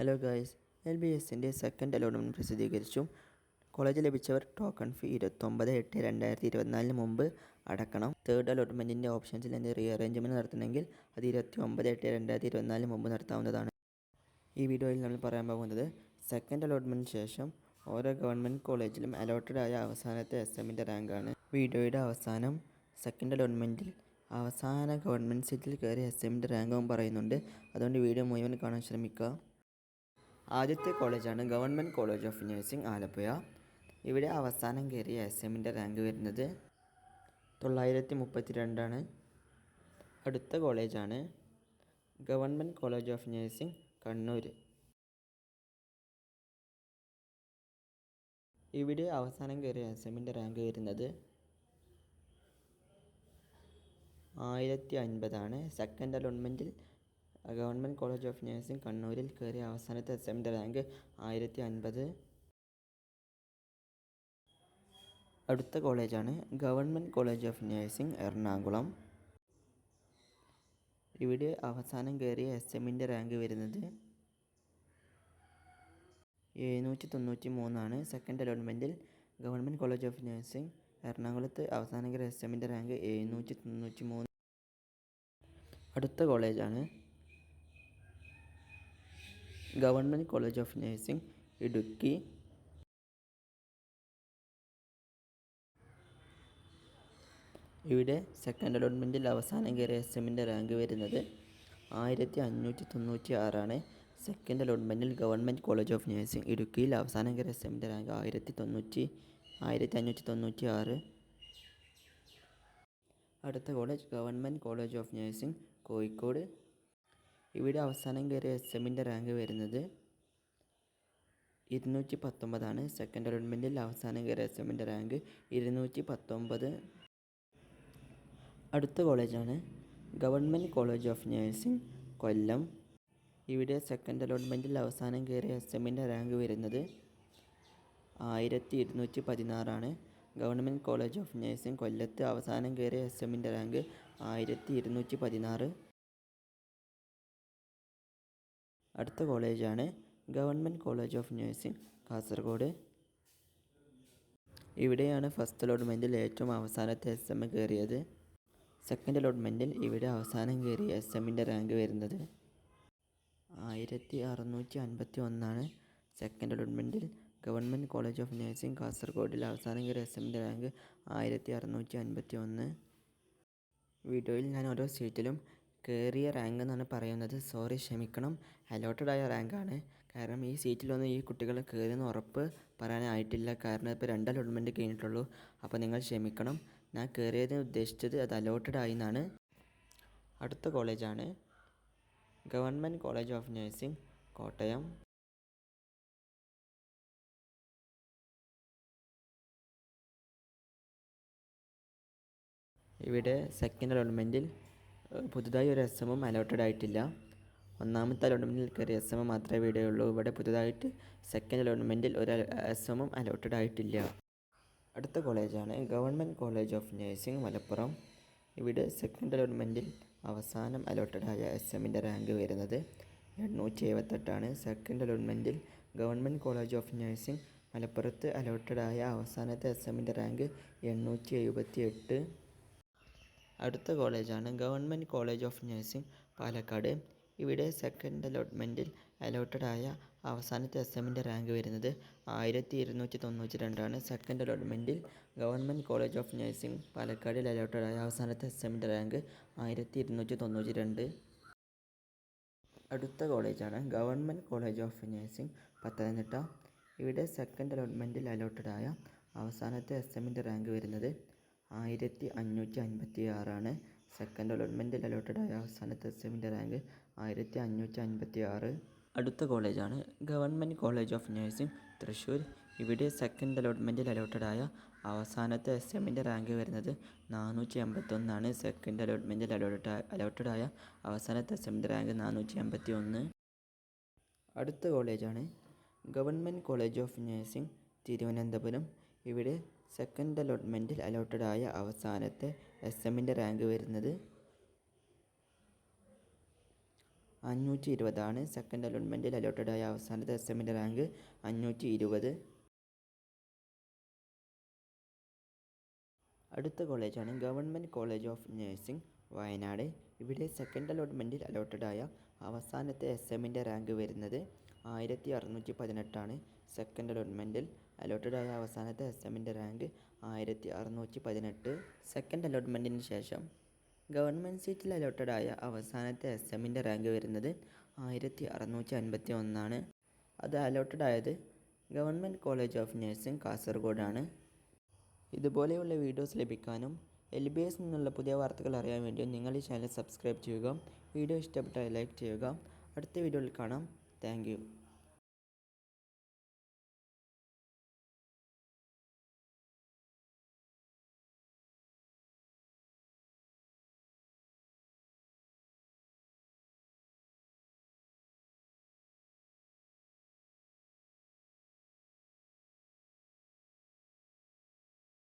Hello guys L B എസിന്റെ second allotment പ്രസിദ്ധീകരിച്ചു. College ലഭിച്ചവർ ടോക്കൺ ഫീ ഇരുപത്തൊമ്പത് എട്ട് രണ്ടായിരത്തി ഇരുപത്തിനാലിന് മുമ്പ് അടക്കണം. തേർഡ് അലോട്ട്മെന്റിന്റെ ഓപ്ഷൻസിൽ എന്ത് റീ അറേഞ്ച്മെന്റ് നടത്തണമെങ്കിൽ അത് ഇരുപത്തി ഒമ്പത് എട്ട് രണ്ടായിരത്തി ഇരുപത്തിനാലിന് മുമ്പ് നടത്താവുന്നതാണ്. ഈ വീഡിയോയിൽ നമ്മൾ പറയാൻ പോകുന്നത് സെക്കൻഡ് അലോട്ട്മെന്റിന് ശേഷം ഓരോ ഗവൺമെന്റ് കോളേജിലും അലോട്ടഡ് ആയ അവസാനത്തെ എസ് എമ്മിന്റെ റാങ്കാണ് വീഡിയോയുടെ അവസാനം സെക്കൻഡ് അലോട്ട്മെന്റിൽ അവസാന ഗവൺമെന്റ് സീറ്റിൽ കയറി എസ് എമ്മിന്റെ റാങ്കും പറയുന്നുണ്ട്. അതുകൊണ്ട് വീഡിയോ മുഴുവൻ കാണാൻ ശ്രമിക്കുക. ആദ്യത്തെ കോളേജാണ് government college of nursing Alappuzha. ഇവിടെ അവസാനം കയറിയ എസ് എമ്മിന്റെ റാങ്ക് വരുന്നത് തൊള്ളായിരത്തി മുപ്പത്തി രണ്ടാണ് അടുത്ത കോളേജാണ് Government College of Nursing Kannur. ഇവിടെ അവസാനം കയറിയ എസ് എമ്മിന്റെ റാങ്ക് വരുന്നത് ആയിരത്തി അൻപതാണ് സെക്കൻഡ് അലോട്ട്മെന്റിൽ ഗവൺമെന്റ് കോളേജ് ഓഫ് നഴ്സിംഗ് കണ്ണൂരിൽ കയറിയ അവസാനത്തെ എസ് റാങ്ക് ആയിരത്തി അൻപത് അടുത്ത കോളേജാണ് government college of nursing Ernakulam. ഇവിടെ അവസാനം കയറിയ എസ് എമ്മിന്റെ റാങ്ക് വരുന്നത് എഴുന്നൂറ്റി തൊണ്ണൂറ്റി മൂന്നാണ് സെക്കൻഡ് അലോട്ട്മെന്റിൽ ഗവൺമെന്റ് കോളേജ് ഓഫ് നഴ്സിംഗ് എറണാകുളത്ത് അവസാനം കയറിയ എസ് എമ്മിന്റെ റാങ്ക് എഴുന്നൂറ്റി തൊണ്ണൂറ്റി മൂന്ന് അടുത്ത കോളേജാണ് government college of nursing Idukki. ഇവിടെ സെക്കൻഡ് അലോട്ട്മെന്റിൽ അവസാനം കയറിയ എസ് എമ്മിന്റെ റാങ്ക് വരുന്നത് ആയിരത്തി അഞ്ഞൂറ്റി തൊണ്ണൂറ്റി ആറാണ് സെക്കൻഡ് അലോട്ട്മെന്റിൽ ഗവൺമെന്റ് കോളേജ് ഓഫ് നേഴ്സിംഗ് ഇടുക്കിയിൽ അവസാനം കയറിയ എസ് എമ്മിന്റെ റാങ്ക് ആയിരത്തി തൊണ്ണൂറ്റി ആയിരത്തി അഞ്ഞൂറ്റി തൊണ്ണൂറ്റി ആറ് അടുത്ത college government college of nursing Kozhikode. ഇവിടെ അവസാനം കയറിയ എസ് എമ്മിന്റെ റാങ്ക് വരുന്നത് ഇരുന്നൂറ്റി പത്തൊമ്പതാണ് സെക്കൻഡ് അലോട്ട്മെന്റിൽ അവസാനം കയറിയ എസ് എമ്മിന്റെ റാങ്ക് ഇരുന്നൂറ്റി പത്തൊമ്പത് അടുത്ത കോളേജാണ് government college of nursing Kollam. ഇവിടെ സെക്കൻഡ് അലോട്ട്മെന്റിൽ അവസാനം കയറിയ എസ് എമ്മിന്റെ റാങ്ക് വരുന്നത് ആയിരത്തി ഇരുന്നൂറ്റി പതിനാറാണ് ഗവൺമെന്റ് കോളേജ് ഓഫ് നേഴ്സിംഗ് കൊല്ലത്ത് അവസാനം കയറിയ എസ് എമ്മിന്റെ റാങ്ക് ആയിരത്തി ഇരുന്നൂറ്റി പതിനാറ് അടുത്ത കോളേജാണ് Government College of Nursing Kasaragod. ഇവിടെയാണ് ഫസ്റ്റ് അലോട്ട്മെന്റിൽ ഏറ്റവും അവസാനത്തെ എസ് എം കയറിയത്. സെക്കൻഡ് അലോട്ട്മെന്റിൽ ഇവിടെ അവസാനം കയറിയ എസ് എമ്മിന്റെ റാങ്ക് വരുന്നത്. ആയിരത്തി അറുന്നൂറ്റി അൻപത്തി ഒന്നാണ് സെക്കൻഡ് അലോട്ട്മെന്റിൽ ഗവൺമെന്റ് കോളേജ് ഓഫ് നഴ്സിംഗ് കാസർഗോഡിൽ അവസാനം കയറിയ എസ് എമ്മിന്റെ റാങ്ക് ആയിരത്തി അറുന്നൂറ്റി അൻപത്തി ഒന്ന് വീഡിയോയിൽ ഞാൻ ഓരോ സീറ്റിലും കയറിയ റാങ്ക് എന്നാണ് പറയുന്നത്. സോറി ക്ഷമിക്കണം. അലോട്ടഡ് ആയ റാങ്കാണ് കാരണം ഈ സീറ്റിലൊന്നും ഈ കുട്ടികൾ കയറിയെന്ന് ഉറപ്പ് പറയാനായിട്ടില്ല. കാരണം ഇപ്പോൾ രണ്ട് അലോട്ട്മെന്റ് കഴിഞ്ഞിട്ടുള്ളൂ. അപ്പോൾ നിങ്ങൾ ക്ഷമിക്കണം. ഞാൻ കയറിയത് ഉദ്ദേശിച്ചത് അത് അലോട്ടഡ് ആയി എന്നാണ്. അടുത്ത കോളേജാണ് government college of nursing Kottayam. ഇവിടെ സെക്കൻഡ് അലോട്ട്മെന്റിൽ പുതുതായി ഒരു എസ് എമ്മും അലോട്ടഡ് ആയിട്ടില്ല. ഒന്നാമത്തെ അലോട്ട്മെന്റിൽ കയറിയ എസ് എം മാത്രമേ ഉള്ളൂ ഇവിടെ പുതുതായിട്ട് സെക്കൻഡ് അലോട്ട്മെന്റിൽ ഒരു എസ് എമ്മും അലോട്ടഡ് ആയിട്ടില്ല. അടുത്ത കോളേജാണ് government college of nursing Malappuram. ഇവിടെ സെക്കൻഡ് അലോട്ട്മെന്റിൽ അവസാനം അലോട്ടഡ് ആയ എസ് എമ്മിന്റെ റാങ്ക് വരുന്നത് എണ്ണൂറ്റി എഴുപത്തെട്ടാണ് സെക്കൻഡ് അലോട്ട്മെന്റിൽ ഗവൺമെന്റ് കോളേജ് ഓഫ് നഴ്സിംഗ് മലപ്പുറത്ത് അലോട്ടഡ് ആയ അവസാനത്തെ എസ് എമ്മിന്റെ റാങ്ക് എണ്ണൂറ്റി എഴുപത്തി എട്ട് അടുത്ത കോളേജാണ് government college of nursing Palakkad. ഇവിടെ സെക്കൻഡ് അലോട്ട്മെന്റിൽ അലോട്ടഡ് ആയ അവസാനത്തെ എസ്എമ്മിന്റെ റാങ്ക് വരുന്നത് ആയിരത്തി ഇരുന്നൂറ്റി തൊണ്ണൂറ്റി രണ്ടാണ് സെക്കൻഡ് അലോട്ട്മെന്റിൽ ഗവൺമെന്റ് കോളേജ് ഓഫ് നഴ്സിംഗ് പാലക്കാടിൽ അലോട്ടഡ് ആയ അവസാനത്തെ എസ്എമ്മിന്റെ റാങ്ക് ആയിരത്തി ഇരുന്നൂറ്റി തൊണ്ണൂറ്റി രണ്ട് അടുത്ത കോളേജാണ് government college of nursing Pathanamthitta. ഇവിടെ സെക്കൻഡ് അലോട്ട്മെന്റിൽ അലോട്ടഡ് ആയ അവസാനത്തെ എസ്എമ്മിന്റെ റാങ്ക് വരുന്നത് ആയിരത്തി അഞ്ഞൂറ്റി അൻപത്തി ആറാണ് സെക്കൻഡ് അലോട്ട്മെന്റിൽ അലോട്ടഡ് ആയ അവസാനത്തെ എസ് എമ്മിന്റെ റാങ്ക് ആയിരത്തി അഞ്ഞൂറ്റി അൻപത്തി ആറ് അടുത്ത കോളേജാണ് government college of nursing Thrissur ഇവിടെ സെക്കൻഡ് അലോട്ട്മെന്റിൽ ആയ അവസാനത്തെ എസ് എമ്മിന്റെ റാങ്ക് വരുന്നത് നാനൂറ്റി എൺപത്തൊന്നാണ് സെക്കൻഡ് അലോട്ട്മെന്റിൽ അലോട്ട ആയ അവസാനത്തെ എസ് എമ്മിന്റെ റാങ്ക് നാനൂറ്റി എൺപത്തി ഒന്ന് അടുത്ത കോളേജാണ് government college of nursing Thiruvananthapuram. ഇവിടെ സെക്കൻഡ് അലോട്ട്മെന്റിൽ ആയ അവസാനത്തെ എസ് എമ്മിന്റെ റാങ്ക് വരുന്നത് അഞ്ഞൂറ്റി ഇരുപതാണ് സെക്കൻഡ് അലോട്ട്മെന്റിൽ ആയ അവസാനത്തെ എസ് എമ്മിന്റെ റാങ്ക് അഞ്ഞൂറ്റി ഇരുപത് അടുത്ത കോളേജാണ് government college of nursing Wayanad. ഇവിടെ സെക്കൻഡ് അലോട്ട്മെന്റിൽ ആയ അവസാനത്തെ എസ് എമ്മിന്റെ റാങ്ക് വരുന്നത് ആയിരത്തി അറുന്നൂറ്റി പതിനെട്ടാണ് സെക്കൻഡ് അലോട്ട്മെന്റിൽ അലോട്ടഡായ അവസാനത്തെ എസ് എമ്മിന്റെ റാങ്ക് ആയിരത്തി അറുന്നൂറ്റി പതിനെട്ട് സെക്കൻഡ് അലോട്ട്മെന്റിന് ശേഷം ഗവൺമെന്റ് സീറ്റിൽ അലോട്ടഡ് ആയ അവസാനത്തെ എസ് എമ്മിന്റെ റാങ്ക് വരുന്നത് ആയിരത്തി അറുന്നൂറ്റി അൻപത്തി ഒന്നാണ് അത് അലോട്ടഡ് ആയത് ഗവൺമെന്റ് കോളേജ് ഓഫ് നഴ്സിംഗ് കാസർഗോഡാണ്. ഇതുപോലെയുള്ള വീഡിയോസ് ലഭിക്കാനും എൽ ബി എസ് നിന്നുള്ള പുതിയ വാർത്തകൾ അറിയാൻ വേണ്ടിയും നിങ്ങൾ ഈ ചാനൽ സബ്സ്ക്രൈബ് ചെയ്യുക. വീഡിയോ ഇഷ്ടപ്പെട്ടാൽ ലൈക്ക് ചെയ്യുക. അടുത്ത വീഡിയോയിൽ കാണാം. താങ്ക്